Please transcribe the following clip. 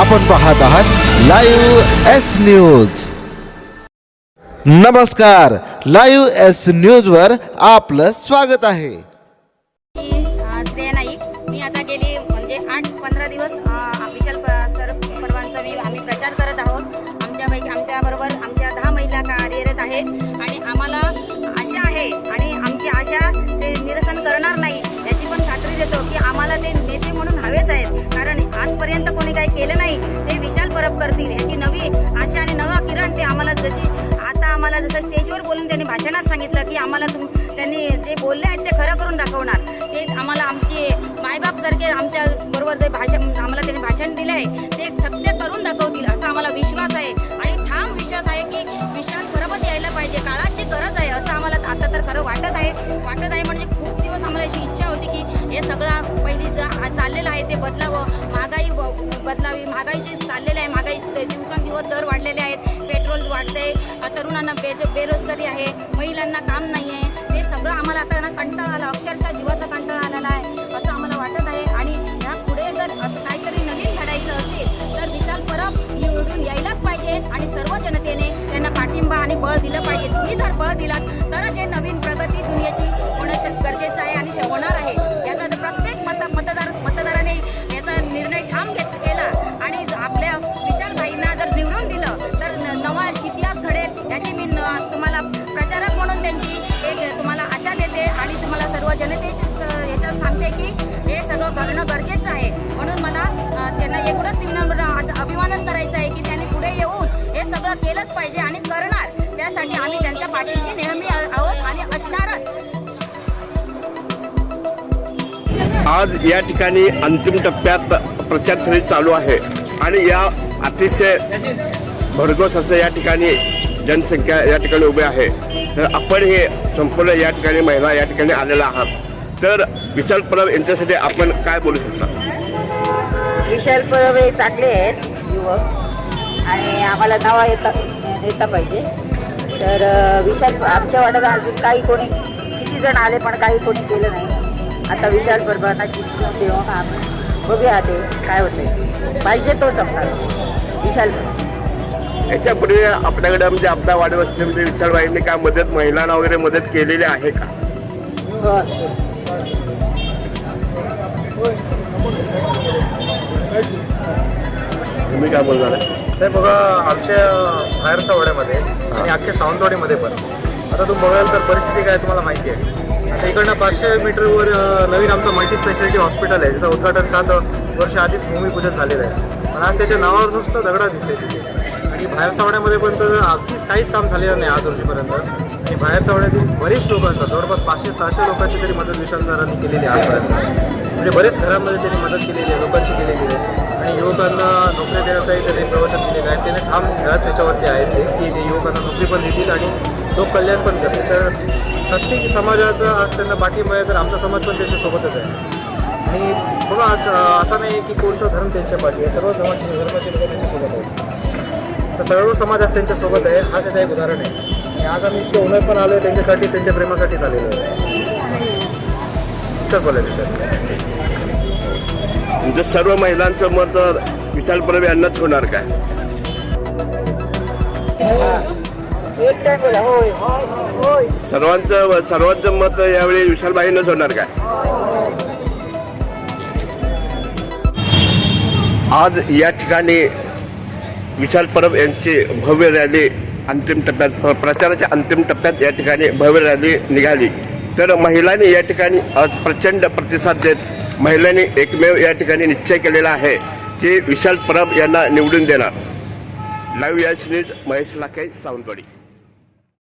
आपण पाहत आहात लाईव्ह एस न्यूज. नमस्कार लाईव्ह एस न्यूज वर आपलं स्वागत आहे. मी अ, श्रेया नाईक मी आता गेली म्हणजे आठ पंधरा दिवस विशाल सर परवांचा मी आम्ही प्रचार करत आहोत. आमच्या आमच्याबरोबर आमच्या दहा महिला कार्यरत आहेत. आणि आम्हाला आशा आहे परब ह्याची नवी आशा आणि नवा किरण ते आम्हाला जशी आता आम्हाला जसं स्टेजवर बोलून त्यांनी भाषणात सांगितलं की आम्हाला तुम त्यांनी जे बोलले आहेत ते खरं करून दाखवणार. ते आम्हाला आमचे मायबापसारखे आमच्या बरोबर जे भाषण आम्हाला त्यांनी भाषण दिले आहे ते सत्य करून दाखवतील असा आम्हाला विश्वास आहे. आणि ठाम विश्वास आहे की विशाल खरंच यायला पाहिजे. काळाची गरज आहे असं आम्हाला आता तर खरं वाटत आहे. वाटत आहे म्हणजे खूप दिवस आम्हाला अशी इच्छा होती की हे सगळं पहिली जा चाललेलं आहे ते बदलावं. महागाई व- बदलावी. महागाईचे चाललेलं आहे. दर वाढलेले आहेत. पेट्रोल वाढते. तरुणांना बे बेरोजगारी आहे महिलांना काम नाही आहे ते सगळं आम्हाला आता ना कंटाळा आला. अक्षरशः जीवाचा कंटाळा आलेला आहे. असं आम्हाला वाटत आहे. आणि ह्या पुढे जर असं काहीतरी नवीन घडायचं असेल तर विशाल परब निवडून यायलाच पाहिजे. आणि सर्व जनतेने त्यांना पाठिंबा आणि बळ दिलं पाहिजे. तुम्ही जर बळ दिलात तरच हे नवीन प्रगती दुनियाची होणं गरजेचं आहे. पाहिजे आणि करणार. त्यासाठी आम्ही त्यांच्या पाठीशी नेहमी आहोत आणि असणारच. आज या ठिकाणी अंतिम टप्प्यात प्रचार फेरी चालू आहे. आणि या अतिशय भरघोस असं या ठिकाणी जनसंख्या या ठिकाणी उभी आहे. तर आपण हे संपूर्ण या ठिकाणी महिला या ठिकाणी आलेला आहात. तर विशाल परब यांच्यासाठी आपण काय बोलू शकता? विशाल परब हे चांगले आहेत युवक. आणि आम्हाला नवा येता. नेता पाहिजे. तर विशाल आमच्या वाड्यात अजून काही कोणी किती जण आले पण काही कोणी केलं नाही. आता विशाल परबांना जिंकून देऊन आम्ही बघूया ते काय होते पाहिजे तोच आमचा विशाल याच्यापूर्वी आपल्याकडे म्हणजे आपल्या वाढवस्तीमध्ये विशालबाईंनी काय मदत महिलांना वगैरे मदत केलेली आहे का? हो तुम्ही काय बोलणार आहे? साहेब बघा आमच्या बाहेरच्या वाड्यामध्ये आणि अख्ख्या सावंतवाडीमध्ये पण. आता तुम्ही बघाल तर परिस्थिती काय तुम्हाला माहिती आहे. आता इकडनं पाचशे मीटरवर नवीन आमचं मल्टी स्पेशालिटी हॉस्पिटल आहे ज्याचं उद्घाटन सात वर्ष आधीच भूमिपूजन झालेलं आहे. पण आज त्याच्या नावावर नुसतं दगडा दिसते तिथे. आणि बाहेरच्या वाड्यामध्ये पण तर अगदीच काहीच काम झालेलं नाही आज रोजीपर्यंत आणि बाहेरच्या वाड्यातील बरेच लोकांचं जवळपास पाचशे सहाशे लोकांची तरी मदत विशाल सरांनी केलेली आहे आजपर्यंत. म्हणजे बरेच घरांमध्ये त्यांनी मदत केलेली आहे लोकांची ठाम ह्याच याच्यावरती आहेत ते की ते युवकांना नोकरी पण देतील आणि लोक कल्याण पण करतील. तर प्रत्येक समाजाचा आज त्यांना पाठिंबा आहे तर आमचा समाज पण त्यांच्यासोबतच आहे. आणि बघा आज असा नाही की कोणतं धर्म त्यांच्या पाठी आहे. सर्व समाज धर्माचे लोक त्यांच्यासोबत आहेत. तर सर्व समाज आज त्यांच्यासोबत आहे हा याचं एक उदाहरण आहे. आणि आज आम्ही इतके उन्हात पण आलो आहे त्यांच्यासाठी त्यांच्या प्रेमासाठीच आलेलो आहे. इतकंच बोलायचं सर म्हणजे सर्व महिलांचं मत विशाल परब यांनाच होणार काय? एक टाइम बोला होय होय सर्वांचं सर्वांचं मत यावेळी विशालबाईंनाच होणार काय? आज या ठिकाणी विशाल परब यांची भव्य रॅली अंतिम टप्प्यात प्रचाराच्या अंतिम टप्प्यात या ठिकाणी भव्य रॅली निघाली. तर महिलांनी या ठिकाणी आज प्रचंड प्रतिसाद देत महिलांनी एकमेव या ठिकाणी निश्चय केलेला आहे की विशाल परब यांना निवडून देणार. लाईव्ह या न्यूज महेश लाखे सावंतवाडी.